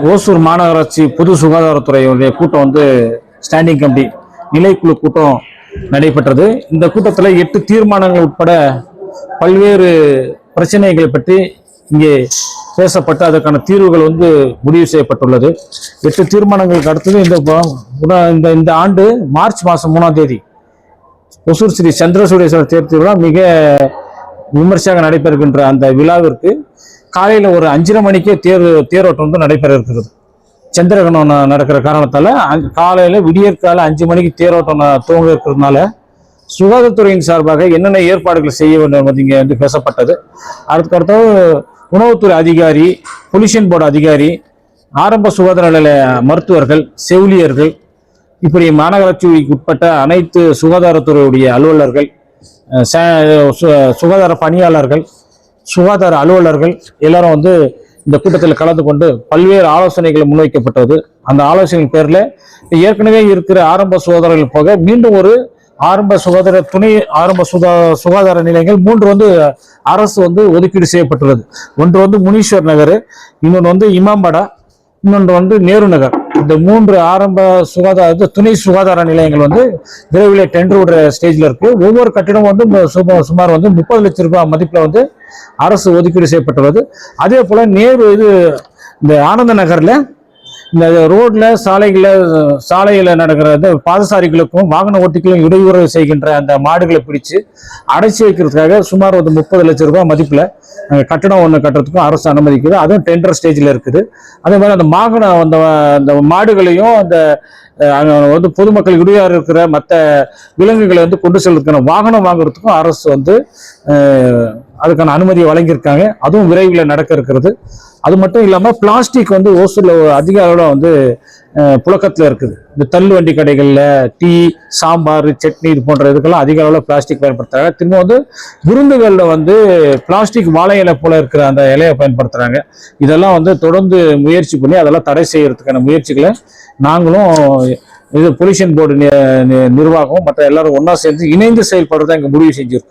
ஓசூர் மாநகராட்சி பொது சுகாதாரத்துறையுடைய கூட்டம் வந்து ஸ்டாண்டிங் கமிட்டி நிலைக்குழு கூட்டம் நடைபெற்றது. இந்த கூட்டத்தில் எட்டு தீர்மானங்கள் உட்பட பல்வேறு பிரச்சனைகளை பற்றி இங்கே பேசப்பட்டு அதற்கான தீர்வுகள் வந்து முடிவு செய்யப்பட்டுள்ளது. எட்டு தீர்மானங்களுக்கு அடுத்தது இந்த இந்த இந்த ஆண்டு மார்ச் மாதம் மூணாம் தேதி ஒசூர் ஸ்ரீ சந்திரசூடேஸ்வரர் தேர் திருவிழா மிக விமர்சையாக நடைபெறுகின்ற அந்த விழாவிற்கு காலையில் ஒரு அஞ்சரை மணிக்கே தேர் தேரோட்டம் வந்து நடைபெற இருக்கிறது சந்திரகணம் நடக்கிற காரணத்தால் காலையில் விடியற்கால அஞ்சு மணிக்கு தேரோட்டம் துவங்க இருக்கிறதுனால சுகாதாரத்துறையின் சார்பாக என்னென்ன ஏற்பாடுகள் செய்ய வேண்டும் என்பது இங்கே வந்து பேசப்பட்டது. அதுக்கடுத்து உணவுத்துறை அதிகாரி பொல்யூஷன் போர்டு அதிகாரி ஆரம்ப சுகாதார நிலைய மருத்துவர்கள் செவிலியர்கள் இப்படி மாநகராட்சிக்கு உட்பட்ட அனைத்து சுகாதாரத்துறையுடைய அலுவலர்கள் சு- சுகாதார பணியாளர்கள் சுகாதார அலுவலர்கள் எல்லாரும் வந்து இந்த கூட்டத்தில் கலந்து கொண்டு பல்வேறு ஆலோசனைகள் முன்வைக்கப்பட்டது. அந்த ஆலோசனைகள் பேரில் ஏற்கனவே இருக்கிற ஆரம்ப சுகாதாரங்கள் போக மீண்டும் ஒரு ஆரம்ப சுகாதார துணை ஆரம்ப சுகா சுகாதார நிலையங்கள் மூன்று வந்து அரசு வந்து ஒதுக்கீடு செய்யப்பட்டுள்ளது. ஒன்று வந்து முனீஸ்வர் நகர் இன்னொன்று வந்து இமாம்படா இன்னொன்று வந்து நேரு நகர். இந்த மூன்று ஆரம்ப சுகாதார இது துணை சுகாதார நிலையங்கள் வந்து விரைவில் டெண்டர் விடுற ஸ்டேஜில் இருக்கு. ஒவ்வொரு கட்டிடமும் வந்து சுமார் வந்து முப்பது லட்சம் ரூபாய் மதிப்பில் வந்து அரசு ஒதுக்கீடு செய்யப்பட்டுள்ளது. அதே போல் நேரு இது இந்த ஆனந்த நகரில் இந்த ரோட்ல சாலைகள்ல சாலையில நடக்கிற இந்த பாதசாரிகளுக்கும் வாகன ஓட்டிகளும் இடையூறு செய்கின்ற அந்த மாடுகளை பிடிச்சு அடைச்சி வைக்கிறதுக்காக சுமார் ஒரு முப்பது லட்சம் ரூபாய் மதிப்புல கட்டணம் ஒன்று கட்டுறதுக்கும் அரசு அனுமதிக்குது. அதுவும் டெண்டர் ஸ்டேஜில் இருக்குது. அதே மாதிரி அந்த வாகனம் அந்த அந்த மாடுகளையும் அந்த வந்து பொதுமக்கள் இடையாறு இருக்கிற மற்ற விலங்குகளை வந்து கொண்டு செல்றதுக்கான வாகனம் வாங்குறதுக்கும் அரசு வந்து அதுக்கான அனுமதியை வழங்கியிருக்காங்க. அதுவும் விரைவில் நடக்க இருக்கிறது. அது மட்டும் இல்லாமல் பிளாஸ்டிக் வந்து ஓசூரில் அதிக அளவில் வந்து புழக்கத்தில் இருக்குது. இந்த தள்ளு வண்டி கடைகளில் டீ சாம்பார் சட்னி இது போன்ற இதுக்கெல்லாம் அதிக அளவில் பிளாஸ்டிக் பயன்படுத்துகிறாங்க திரும்ப வந்து விருந்துகளில் வந்து பிளாஸ்டிக் வாழை இலை போல இருக்கிற அந்த இலையை பயன்படுத்துகிறாங்க இதெல்லாம் வந்து தொடர்ந்து முயற்சி பண்ணி அதெல்லாம் தடை செய்யறதுக்கான முயற்சிகளை நாங்களும் இது பொல்யூஷன் போர்டு நிர்வாகம் மற்ற எல்லாரும் ஒன்றா சேர்ந்து இணைந்து செயல்படுறதா இங்கே முடிவு செஞ்சுருக்கிறோம்.